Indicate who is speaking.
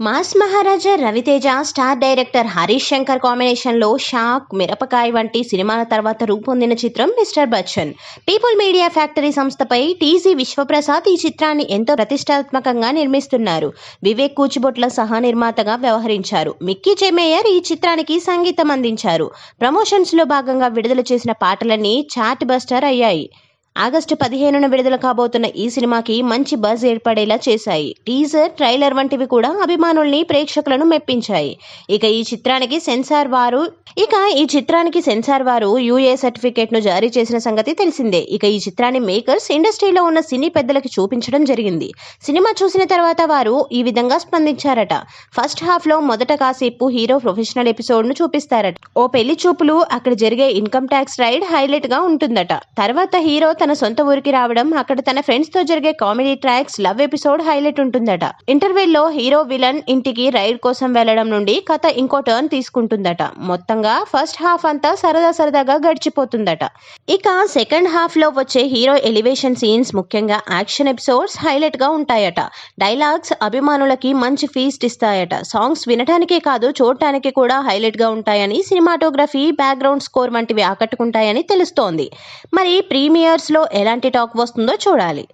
Speaker 1: Mass Maharaja Ravi Teja star director Harish Shankar కాంబినేషన్లో Shock Mirapakaya వంటి సినిమాల తర్వాత రూపొందిన చిత్రం mister Bachchan. People Media Factory సంస్థపై టీజీ విశ్వప్రసాద్ ఈ చిత్రాన్ని ఎంతో ప్రతిష్టాత్మకంగా నిర్మిస్తున్నారు. వివేక్ కూచిబొట్ల సహా నిర్మాతగా వ్యవహరించారు. మిక్కీ చెమేయర్ ఈ చిత్రానికి సంగీతం అందించారు. ప్రమోషన్స్లో భాగంగా విడుదల చేసిన పాటలన్నీ చాట్ బస్టర్ అయ్యాయి. ఆగస్టు పదిహేనున విడుదల కాబోతున్న ఈ సినిమాకి మంచి బజ్ ఏర్పడేలా చేశాయి. టీజర్ ట్రైలర్ వంటివి కూడా అభిమానుల్ని ప్రేక్షకులను మెప్పించాయి. ఇక ఈ చిత్రానికి సెన్సార్ వారు ఇక ఈ చిత్రానికి సెన్సార్ వారు యూఏ సర్టిఫికేట్ను జారీ చేసిన సంగతి తెలిసిందే. ఇక ఈ చిత్రాన్ని మేకర్స్ ఇండస్ట్రీలో ఉన్న సినీ పెద్దలకి చూపించడం జరిగింది. సినిమా చూసిన తర్వాత వారు ఈ విధంగా స్పందించారట. ఫస్ట్ హాఫ్లో మొదట కాసేపు హీరో ప్రొఫెషనల్ ఎపిసోడ్ను చూపిస్తారట. ఓ పెళ్ళి చూపులు అక్కడ జరిగే ఇన్కమ్ ట్యాక్స్ రైడ్ హైలైట్గా ఉంటుందట. తర్వాత హీరో తన సొంత ఊరికి రావడం అక్కడ తన ఫ్రెండ్స్తో జరిగే comedy tracks love episode highlight ఉంటుందట. ఇంటర్వెల్లో హీరో విలన్ ఇంటికి రైడ్ కోసం వెళ్ళడం నుండి కథ ఇంకో టర్న్ తీసుకుంటుందట. మొత్తంగా ఫస్ట్ హాఫ్ అంతా సరదా సరదాగా గడిచిపోతుందట. ఇక సెకండ్ హాఫ్లో వచ్చే హీరో ఎలివేషన్ సీన్స్ ముఖ్యంగా యాక్షన్ ఎపిసోడ్స్ హైలైట్గా ఉంటాయట. డైలాగ్స్ అభిమానులకి మంచి ఫీస్ట్ ఇస్తాయట. సాంగ్స్ వినటానికే కాదు చూడటానికి కూడా హైలైట్గా ఉంటాయని సినిమాటోగ్రఫీ బ్యాక్గ్రౌండ్ స్కోర్ వంటివి ఆకట్టుకుంటాయని తెలుస్తోంది. మరి ప్రీమియర్స్ లో ఎలాంటి టాక్ వస్తుందో చూడాలి.